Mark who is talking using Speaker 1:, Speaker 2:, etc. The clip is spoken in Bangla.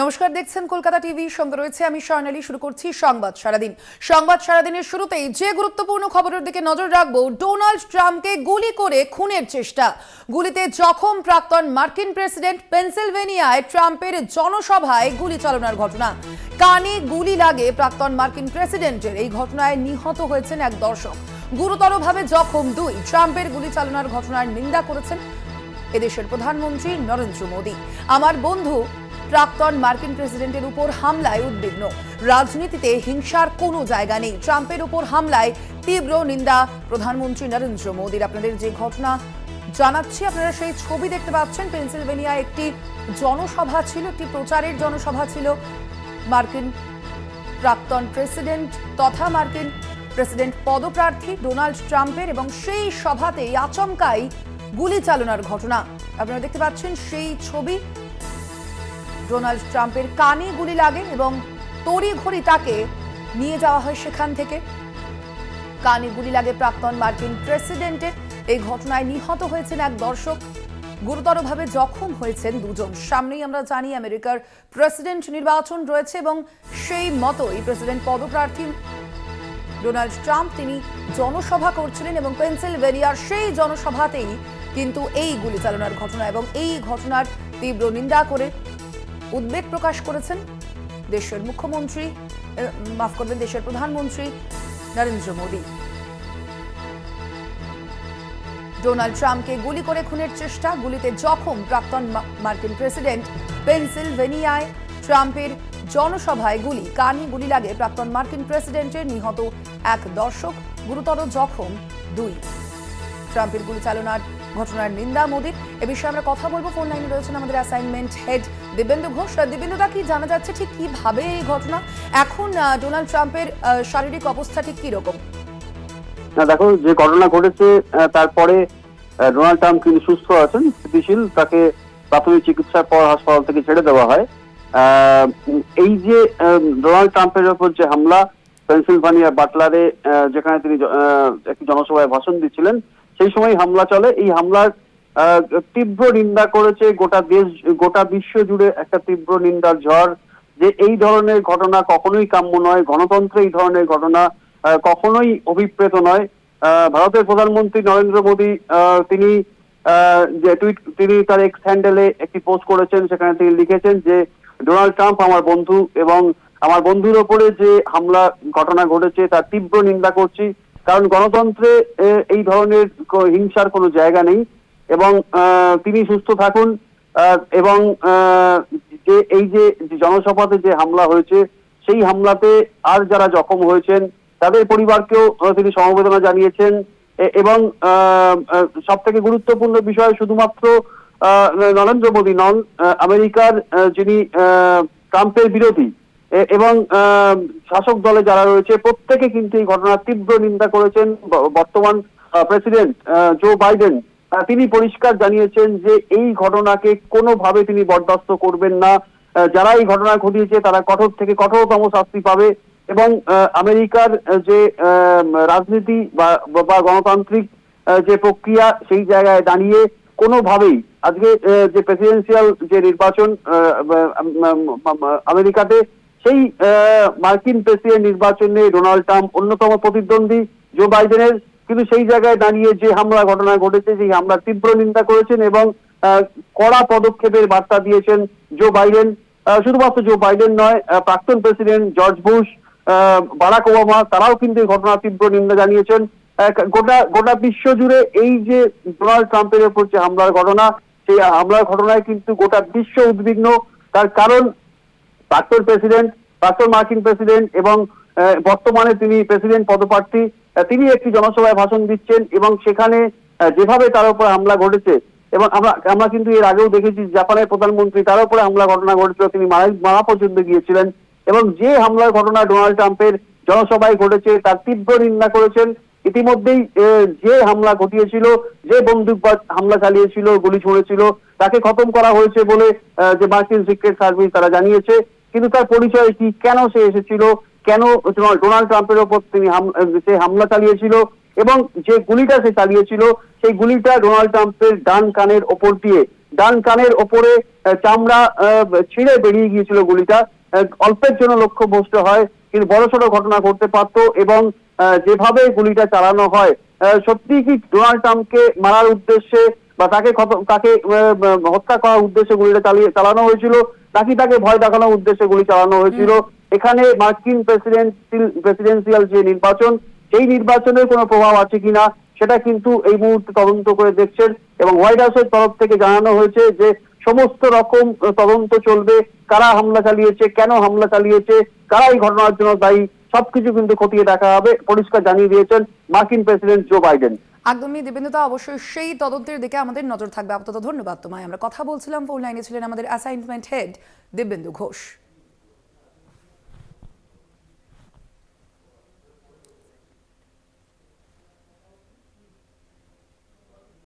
Speaker 1: নমস্কার, দেখছেন কলকাতা টিভি। সঙ্গে রয়েছে আমি স্বর্ণালী, শুরু করছি সংবাদ সারাদিন। সংবাদ সারাদিনের শুরুতেই যে গুরুত্বপূর্ণ খবরের দিকে নজর রাখব, ডোনাল্ড ট্রাম্পকে গুলি করে খুনের চেষ্টা। গুলিতে জখম প্রাক্তন মার্কিন প্রেসিডেন্ট পেনসিলভেনিয়ায় ট্রাম্পের জনসভায় গুলি চালানোর ঘটনা। কানে গুলি লাগে প্রাক্তন মার্কিন প্রেসিডেন্টের। এই ঘটনায় নিহত হয়েছেন এক দর্শক। গুরুতরভাবে জখম দুই। ট্রাম্পের গুলি চালানোর ঘটনার নিন্দা করেছেন এদেশের প্রধানমন্ত্রী নরেন্দ্র মোদী। আমার বন্ধু প্রাক্তন মার্কিন প্রেসিডেন্টের উপর হামলায় উদ্বিগ্ন। রাজনীতিতে হিংসার কোনো জায়গা নেই। ট্রাম্পের উপর হামলায় তীব্র নিন্দা প্রধানমন্ত্রী নরেন্দ্র মোদীর। আপনাদের যে ঘটনা জানাচ্ছি, আপনারা সেই ছবি দেখতে পাচ্ছেন। পেনসিলভেনিয়া একটি জনসভা ছিল, একটি প্রচারের জনসভা ছিল। মার্কিন প্রাক্তন প্রেসিডেন্ট তথা মার্কিন প্রেসিডেন্ট পদপ্রার্থী ডোনাল্ড ট্রাম্পের এবং সেই সভাতেই আচমকাই গুলি চালনার ঘটনা। আপনারা দেখতে পাচ্ছেন সেই ছবি। ডোনাল্ড ট্রাম্পের কানে গুলি লাগে এবং তড়িঘড়ি তাকে নিয়ে যাওয়া হয় সেখান থেকে। কানে গুলি লাগে প্রাক্তন মার্কিন প্রেসিডেন্টের। এই ঘটনায় নিহত হয়েছেন এক দর্শক। গুরুতরভাবে জখম হয়েছেন দুজন। সামনেই আমরা জানি আমেরিকার প্রেসিডেন্ট নির্বাচন রয়েছে এবং সেই মতোই প্রেসিডেন্ট পদপ্রার্থী ডোনাল্ড ট্রাম্প তিনি জনসভা করছিলেন এবং পেনসিলভেনিয়ার সেই জনসভাতেই কিন্তু এই গুলি চালানোর ঘটনা এবং এই ঘটনার তীব্র নিন্দা করে উদ্বেগ প্রকাশ করেছেন দেশের মুখ্যমন্ত্রী মাফ করবেন, দেশের প্রধানমন্ত্রী নরেন্দ্র মোদী। ডোনাল্ড ট্রাম্পকে গুলি করে খুনের চেষ্টা, গুলিতে জখম প্রাক্তন মার্কিন প্রেসিডেন্ট পেনসিলভেনিয়ায় ট্রাম্পের জনসভায় গুলি। কানে গুলি লাগে প্রাক্তন মার্কিন প্রেসিডেন্টের, নিহত এক দর্শক, গুরুতর জখম দুই। ট্রাম্পের গুলি চালনার ঘটনার নিন্দা মোদীর। এ বিষয়ে আমরা কথা বলব। ফোন লাইনে রয়েছেন আমাদের অ্যাসাইনমেন্ট হেড দিবেন্দু ঘোষ। দিবেন্দুদা, কি জানা যাচ্ছে ঠিক কীভাবে এই ঘটনা? এখন ডোনাল্ড ট্রাম্পের শারীরিক অবস্থা ঠিক কি রকম
Speaker 2: দেখো, যে ঘটনা ঘটেছে তারপরে ডোনাল্ড ট্রাম্প কিন্তু সুস্থ আছেন, স্থিতিশীল। তাকে প্রাথমিক চিকিৎসার পর হাসপাতাল থেকে ছেড়ে দেওয়া হয়। এই যে ডোনাল্ড ট্রাম্পের ওপর যে হামলা পেনসিলভানিয়া বাটলারে যেখানে তিনি একটি জনসভায় ভাষণ দিচ্ছিলেন সেই সময় হামলা চলে। এই হামলার তীব্র নিন্দা করেছে গোটা দেশ, গোটা বিশ্ব জুড়ে একটা তীব্র নিন্দার ঝড় যে এই ধরনের ঘটনা কখনোই কাম্য নয়। গণতন্ত্রে এই ধরনের ঘটনা কখনোই অভিপ্রেত নয়। ভারতের প্রধানমন্ত্রী নরেন্দ্র মোদী তিনি যে টুইট, তিনি তার এক্স হ্যান্ডেলে একটি পোস্ট করেছেন, সেখানে তিনি লিখেছেন যে, ডোনাল্ড ট্রাম্প আমার বন্ধু এবং আমার বন্ধুর ওপরে যে হামলা, ঘটনা ঘটেছে, তার তীব্র নিন্দা করছি। কারণ গণতন্ত্রে এই ধরনের হিংসার কোনো জায়গা নেই এবং তিনি সুস্থ থাকুন এবং যে, এই যে জনসভাতে যে হামলা হয়েছে, সেই হামলাতে আর যারা জখম হয়েছেন, তাদের পরিবারকেও তিনি সমবেদনা জানিয়েছেন এবং সব থেকে গুরুত্বপূর্ণ বিষয় শুধুমাত্র নরেন্দ্র মোদী নন আমেরিকার যিনি ট্রাম্পের বিরোধী এবং শাসক দলে যারা রয়েছে, প্রত্যেকে কিন্তু এই ঘটনার তীব্র নিন্দা করেছেন বর্তমান প্রেসিডেন্ট জো বাইডেন তিনি পরিষ্কার জানিয়েছেন যে এই ঘটনাকে কোনোভাবে তিনি বরদাস্ত করবেন না। যারা এই ঘটনা ঘটিয়েছে, তারা কঠোর থেকে কঠোরতম শাস্তি পাবে এবং আমেরিকার যে রাজনীতি বা গণতান্ত্রিক যে প্রক্রিয়া, সেই জায়গায় দাঁড়িয়ে কোনোভাবেই আজকে যে প্রেসিডেন্সিয়াল যে নির্বাচন আমেরিকাতে সেই মার্কিন প্রেসিডেন্ট নির্বাচনে ডোনাল্ড ট্রাম্প অন্যতম প্রতিদ্বন্দ্বী জো বাইডেনের। কিন্তু সেই জায়গায় দাঁড়িয়ে যে হামলা, ঘটনা ঘটেছে, সেই হামলার তীব্র নিন্দা করেছেন এবং কড়া পদক্ষেপের বার্তা দিয়েছেন জো বাইডেন। শুধুমাত্র জো বাইডেন নয় প্রাক্তন president George Bush Barack Obama, তারাও কিন্তু এই ঘটনার তীব্র নিন্দা জানিয়েছেন। গোটা গোটা বিশ্ব জুড়ে এই যে ডোনাল্ড ট্রাম্পের ওপর যে হামলার ঘটনা, সেই হামলার ঘটনায় কিন্তু গোটা বিশ্ব উদ্বিগ্ন। তার কারণ প্রাক্তন প্রেসিডেন্ট প্রাক্তন মার্কিন প্রেসিডেন্ট এবং বর্তমানে তিনি প্রেসিডেন্ট পদপ্রার্থী। তিনি একটি জনসভায় ভাষণ দিচ্ছেন এবং সেখানে যেভাবে তার উপর হামলা ঘটেছে এবং আমরা আমরা কিন্তু এর আগেও দেখেছি জাপানের প্রধানমন্ত্রী তার উপরে হামলা ঘটনা ঘটেছিল, তিনি মারা পর্যন্ত গিয়েছিলেন এবং যে হামলার ঘটনা ডোনাল্ড ট্রাম্পের জনসভায় ঘটেছে তার তীব্র নিন্দা করেছেন। ইতিমধ্যেই যে হামলা ঘটিয়েছিল, যে বন্দুকবাজ হামলা চালিয়েছিল, গুলি ছুঁড়েছিল, তাকে খতম করা হয়েছে বলে যে মার্কিন সিক্রেট সার্ভিস তারা জানিয়েছে। কিন্তু তার পরিচয় কি? কেন সে এসেছিল? কেন ডোনাল্ড ট্রাম্পের ওপর তিনি সে হামলা চালিয়েছিল? এবং যে গুলিটা সে চালিয়েছিল, সেই গুলিটা ডোনাল্ড ট্রাম্পের ডান কানের ওপর দিয়ে, ডান কানের ওপরে চামড়া ছিঁড়ে বেরিয়ে গিয়েছিল গুলিটা। অল্পের জন্য লক্ষ্য লক্ষ্যভ্রষ্ট হয়, কিন্তু বড় বড়সড় ঘটনা ঘটতে পারতো এবং যেভাবে গুলিটা চালানো হয় সত্যি কি ডোনাল্ড ট্রাম্পকে মারার উদ্দেশ্যে বা তাকে তাকে হত্যা করার উদ্দেশ্যে গুলিটা চালিয়ে, চালানো হয়েছিল? নাকি তাকে ভয় দেখানোর উদ্দেশ্যে গুলি চালানো হয়েছিল। এখানে মার্কিন প্রেসিডেন্ট প্রেসিডেন্সিয়াল যে নির্বাচন সেই নির্বাচনের কোনো প্রভাব আছে কিনা সেটা কিন্তু এই মুহূর্তে তদন্ত করে দেখছেন এবং হোয়াইট হাউসের তরফ থেকে জানানো হয়েছে যে সমস্ত রকম তদন্ত চলবে কারা হামলা চালিয়েছে কেন হামলা চালিয়েছে কারা এই ঘটনার জন্য দায়ী সবকিছু কিন্তু খতিয়ে দেখা হবে পরিষ্কার জানিয়ে দিয়েছেন মার্কিন প্রেসিডেন্ট জো বাইডেন।
Speaker 1: একদমই দেবেন্দ্রতা অবশ্যই সেই তদন্তের দিকে আমাদের নজর থাকবে। আপাতত ধন্যবাদ তোমায়। আমরা কথা বলছিলাম ফোন লাইনে ছিলেন আমাদের অ্যাসাইনমেন্ট হেড দেবেন্দু ঘোষ।